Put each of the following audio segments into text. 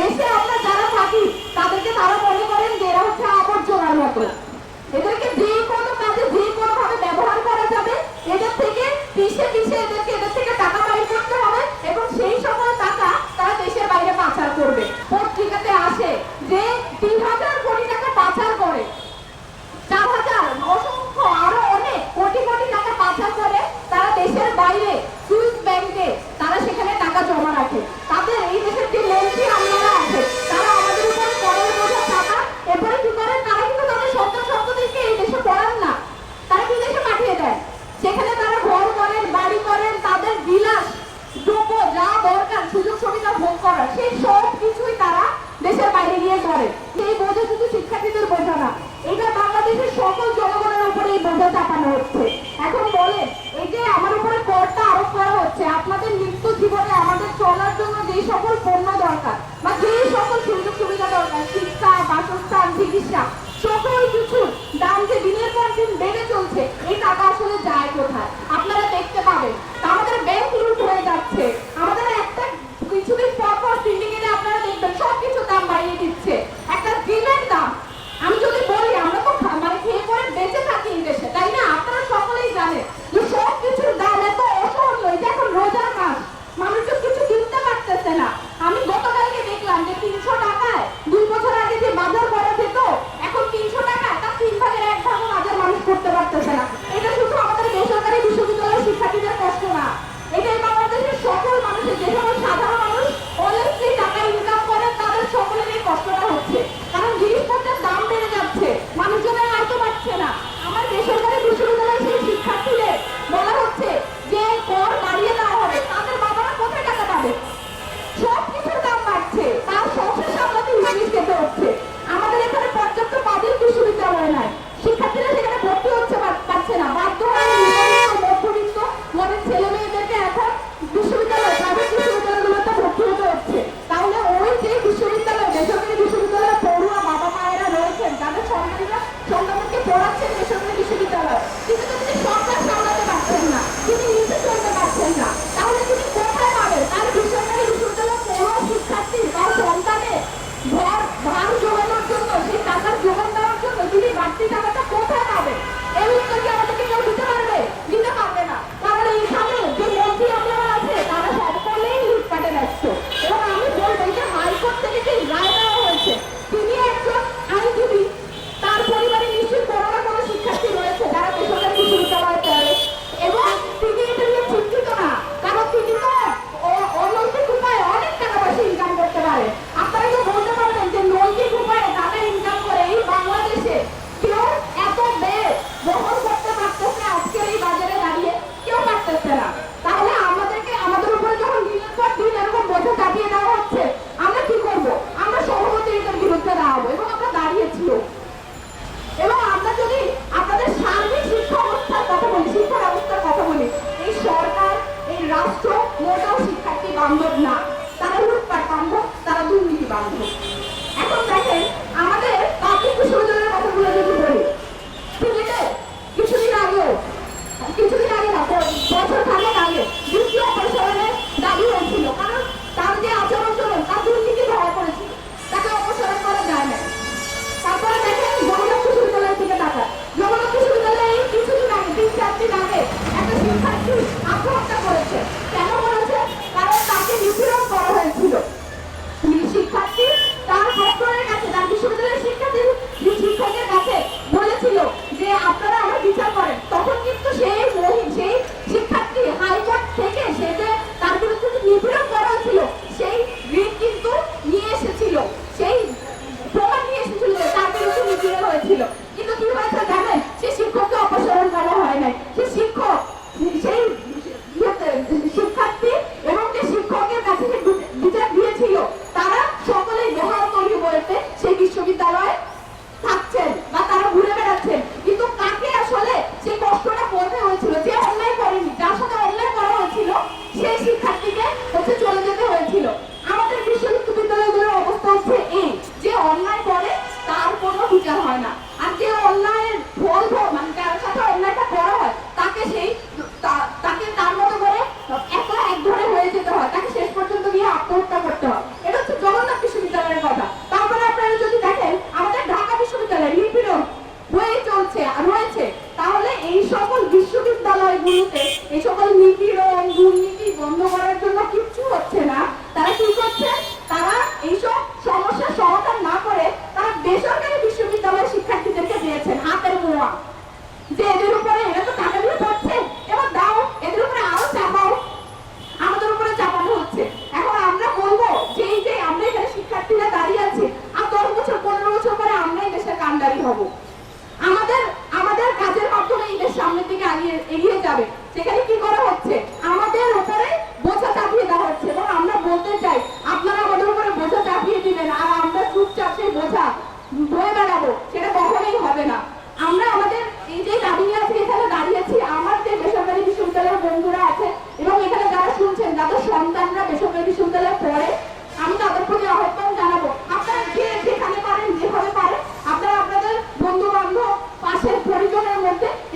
দেশে আমরা যারা থাকি, তাদেরকে তারা মনে করেন যে এরা হচ্ছে আবর্জনার মতো। এদেরকে যে কোনো কাজে যে কোনো ভাবে ব্যবহার করা যাবে, এদের থেকে পিসে পিসে এদেরকে এদের থেকে টাকা সুযোগ সুবিধা দরকার শিক্ষা, বাসস্থান, চিকিৎসা, সকল কিছু দাম যে দিনের পর দিন বেড়ে চলছে। এই টাকা আসলে যায় কোথায়? আপনারা দেখতে পাবেন। আমাদের হয়েছিল দ্বিতীয় অপসারণের দাবি হয়েছিল, কারণ তার যে আচরণ চলন তার দুর্নীতি ধরা পড়েছিল। তাকে অপসারণ করা যায় না তারপরে দেখেন জগন্নাথ বিশ্ববিদ্যালয়ের দিকে তাকান। জগন্নাথ বিশ্ববিদ্যালয়ে কিছুদিন আগে, তিন চার আগে একটা শিক্ষার্থী আত্মহত্যা হয়ে চলছে। রয়েছে তাহলে এই সকল বিশ্ববিদ্যালয়গুলোতে এই সকল নিপীড়ন দুর্নীতি বন্ধ করার জন্য কিচ্ছু হচ্ছে না। তারা কি করছে? তারা এইসব সমস্যা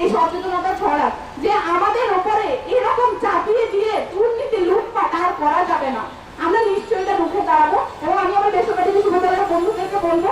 এই সচেতনতা ছড়া যে আমাদের ওপরে এরকম চাপিয়ে দিয়ে দুর্নীতি, লুটপাট আর করা যাবে না। আমরা নিশ্চয়ই মুখে দাঁড়াবো এবং আমি আমার বেসরকারি বিশ্ববিদ্যালয়ের বন্ধুদেরকে বলব